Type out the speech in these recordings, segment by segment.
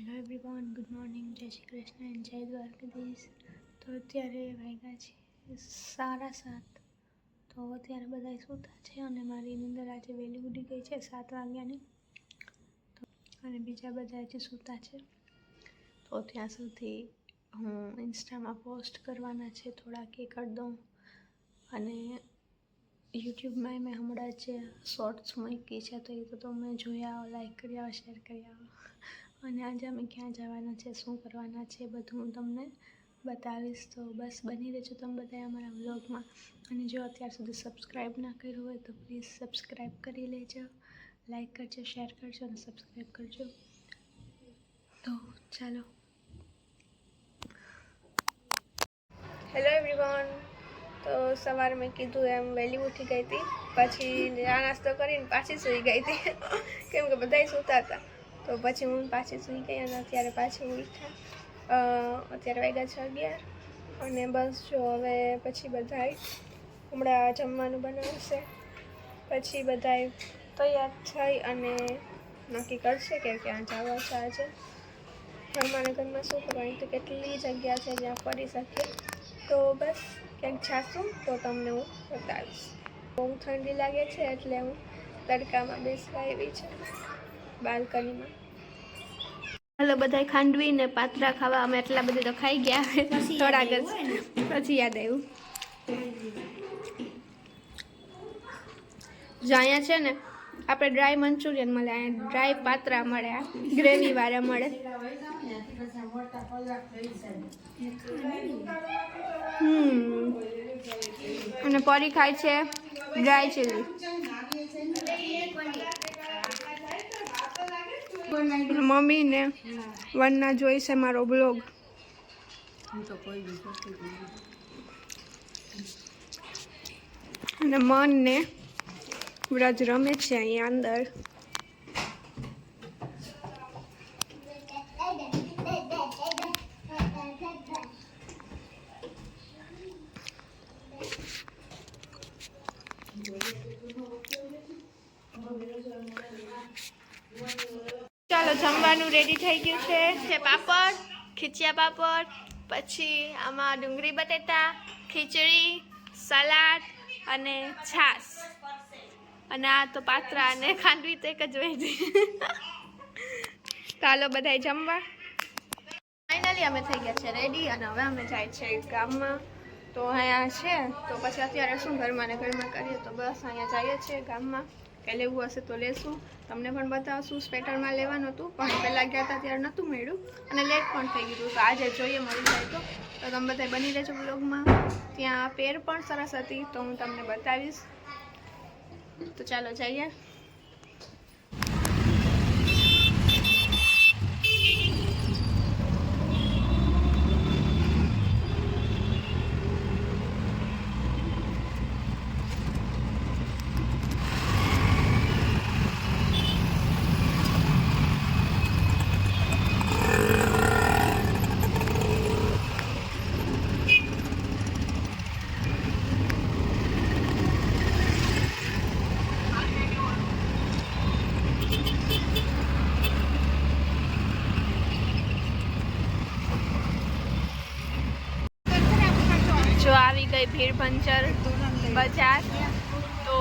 Hello everyone good morning જય શ્રી કૃષ્ણ જય દ્વારકાધીશ. તો અત્યારે વાગ્યા છે સાડા સાત. તો અત્યારે બધા સૂતા છે અને મારી નિંદર આજે વહેલી ઉડી ગઈ છે સાત વાગ્યાની. તો અને બીજા બધા જે સૂતા છે. તો ત્યાં સુધી હું ઇન્સ્ટામાં પોસ્ટ કરવાના છે થોડા કે કરી દઉં અને યુટ્યુબમાં મેં હમણાં જે શોર્ટ્સ મૂકી છે, તો એ તો તમે જોયા લાઈક કર્યા શેર કર્યા અને આજે અમે ક્યાં જવાના છે, શું કરવાના છે, બધું હું તમને બતાવીશ. તો બસ બની રહેજો તમે બધા અમારા વ્લોગમાં. અને જો અત્યાર સુધી સબસ્ક્રાઈબ ના કર્યું હોય તો પ્લીઝ સબસ્ક્રાઈબ કરી લેજો લાઈક કરજો શેર કરજો અને સબસ્ક્રાઈબ કરજો. તો ચાલો. હેલો એવરીવન તો સવારે મેં કીધું એમ વહેલી ઉઠી ગઈ હતી. પછી આ નાસ્તો કરીને પાછી સૂઈ ગઈ હતી. કેમ કે બધાય સૂતા હતા. તો પછી હું પાછી સૂઈ ગઈ અને અત્યારે પાછી ઉઠા. અત્યારે વાગ્યા છે અગિયાર. અને બસ જો હવે પછી બધાય હમણાં જમવાનું બનાવશે. પછી બધાય તૈયાર થઈ અને નક્કી કરશે કે ક્યાં જવા છે આજે. ઘરમાં શું કરવાની તો કેટલી જગ્યા છે જ્યાં ફરી શકીએ. તો બસ ક્યાંક જાશું તો તમને હું બતાવીશ. બહુ ઠંડી લાગે છે એટલે હું તડકામાં બેસવા આવી છે. બાલ્કનીમાં. હલો બધા ખાંડવી ને પાત્રા ખાવા અમે એટલા બધા તો ખાઈ ગયા. થોડાક જ પછી યાદ આવ્યું. જો અહીંયા છે ને આપણે ડ્રાય મંચુરિયન મળે અહીંયા ડ્રાય પાત્રા મળે આ ગ્રેવી વાળા મળે. હમ. અને પરી ખાય છે ડ્રાય ચીલી મમ્મી ને વનના જોઈશે મારો બ્લોગ અને મન ને વ્રજ રમે છે અહીંયા અંદર. ચાલો જમવાનું રેડી થઈ ગયું છે. છે પાપડ, ખીચિયા પાપડ, પછી આમાં ડુંગળી, બટેટા, ખીચડી, સલાડ અને છાશ. અને આ તો પાત્રા અને ખાંડવી તો એક જ વહેતી ચાલો બધાય જમવા. ફાઇનલી અમે થઈ ગયા છે રેડી અને હવે અમે જાય છે ગામમાં. તો અહીંયા છે. તો પછી અત્યારે શું ઘરમાં ને ઘરમાં કરીએ તો બસ અહીંયા જઈએ છીએ ગામમાં. કંઈ લેવું હશે તો લેશું. તમને પણ બતાવશું. સ્વેટરમાં લેવાનું હતું, પણ પહેલાં ગયા હતા ત્યારે નહોતું મળ્યું અને લેટ પણ થઈ ગયું તો આજે જોઈએ મળી જાય તો. તો તમે બધા બની રહેજો બ્લોગમાં ત્યાં પેર પણ સરસ હતી, તો હું તમને બતાવીશ. તો ચાલો જઈએ. જો આવી ગઈ ભીડ પંચર બજાર, તો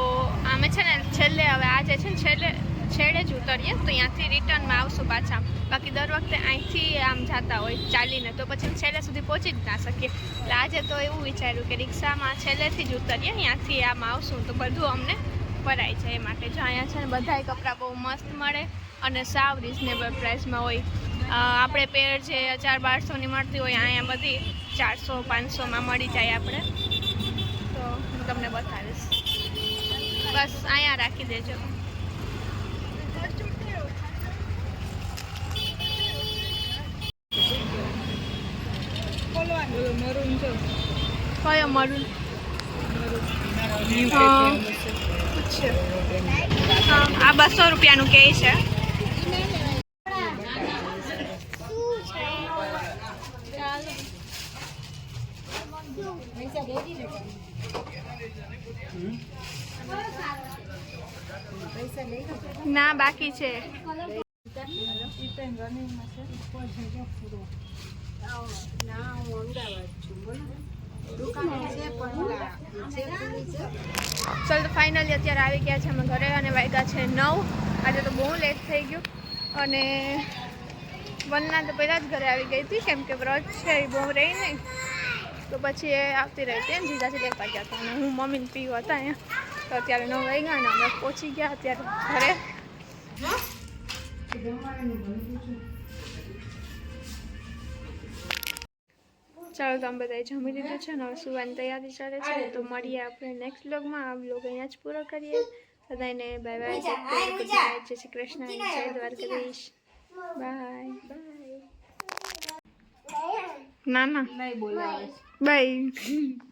આમે છે ને છેલ્લે હવે આજે છે ને છેલ્લે, છેડે જ ઉતરીએ, તો ત્યાંથી રિટર્નમાં આવશું પાછા. બાકી દર વખતે અહીંથી આમ જતા હોય, ચાલીને, તો પછી છેલ્લે સુધી પહોંચી જ ના શકીએ. એટલે આજે તો એવું વિચાર્યું કે રિક્ષામાં છેલ્લેથી જ ઉતરીએ, ત્યાંથી આમ આવશું, તો બધું અમને ભરાય છે એ માટે. જો અહીંયા છે ને બધાય કપડાં બહુ મસ્ત મળે અને સાવ રિઝનેબલ પ્રાઇસમાં હોય. આપણે પેર જે હજાર બારસોની મળતી હોય, અહીંયા બધી ચારસો પાંચસોમાં મળી જાય આપણે. તો હું તમને બતાવીશ. બસ અહીંયા રાખી દેજો. કયો મરૂન? આ બસો રૂપિયાનું કે છે ના બાકી છે રનિંગમાં છે ના હું અમદાવાદ છું બોલો દુકાને છે પણ ઓલા છે બાકી છે. ચાલ તો ફાઇનલી અત્યારે આવી ગયા છે, અમે ઘરે અને વાગ્યા છે નવ. આજે તો બહુ લેટ થઈ ગયું. અને વનના તો પહેલાં જ ઘરે આવી ગઈ હતી, કેમ કે વ્રત છે, એ બહુ રહી નહીં. તો પછી એ આવતી રહી હતી એમ જીજાથી લેવા ગયા હતા અને હું મમ્મીને પીવું હતા અહીંયા. તો અત્યારે નવ ગયા અને અમે પહોંચી ગયા અત્યારે ઘરે. ચાલો તો અમે બધાએ જમી લીધું છે ને હવે સુવાની તૈયારી ચાલે છે. તો મળીએ આપણે નેક્સ્ટ બ્લોગમાં આ બ્લોગ અહીંયા જ પૂરો કરીએ. બધાને બાય બાય જય શ્રી કૃષ્ણ. જય દ્વારકાધીશ. બાય બાય ના ના નહીં બોલાવે. બાય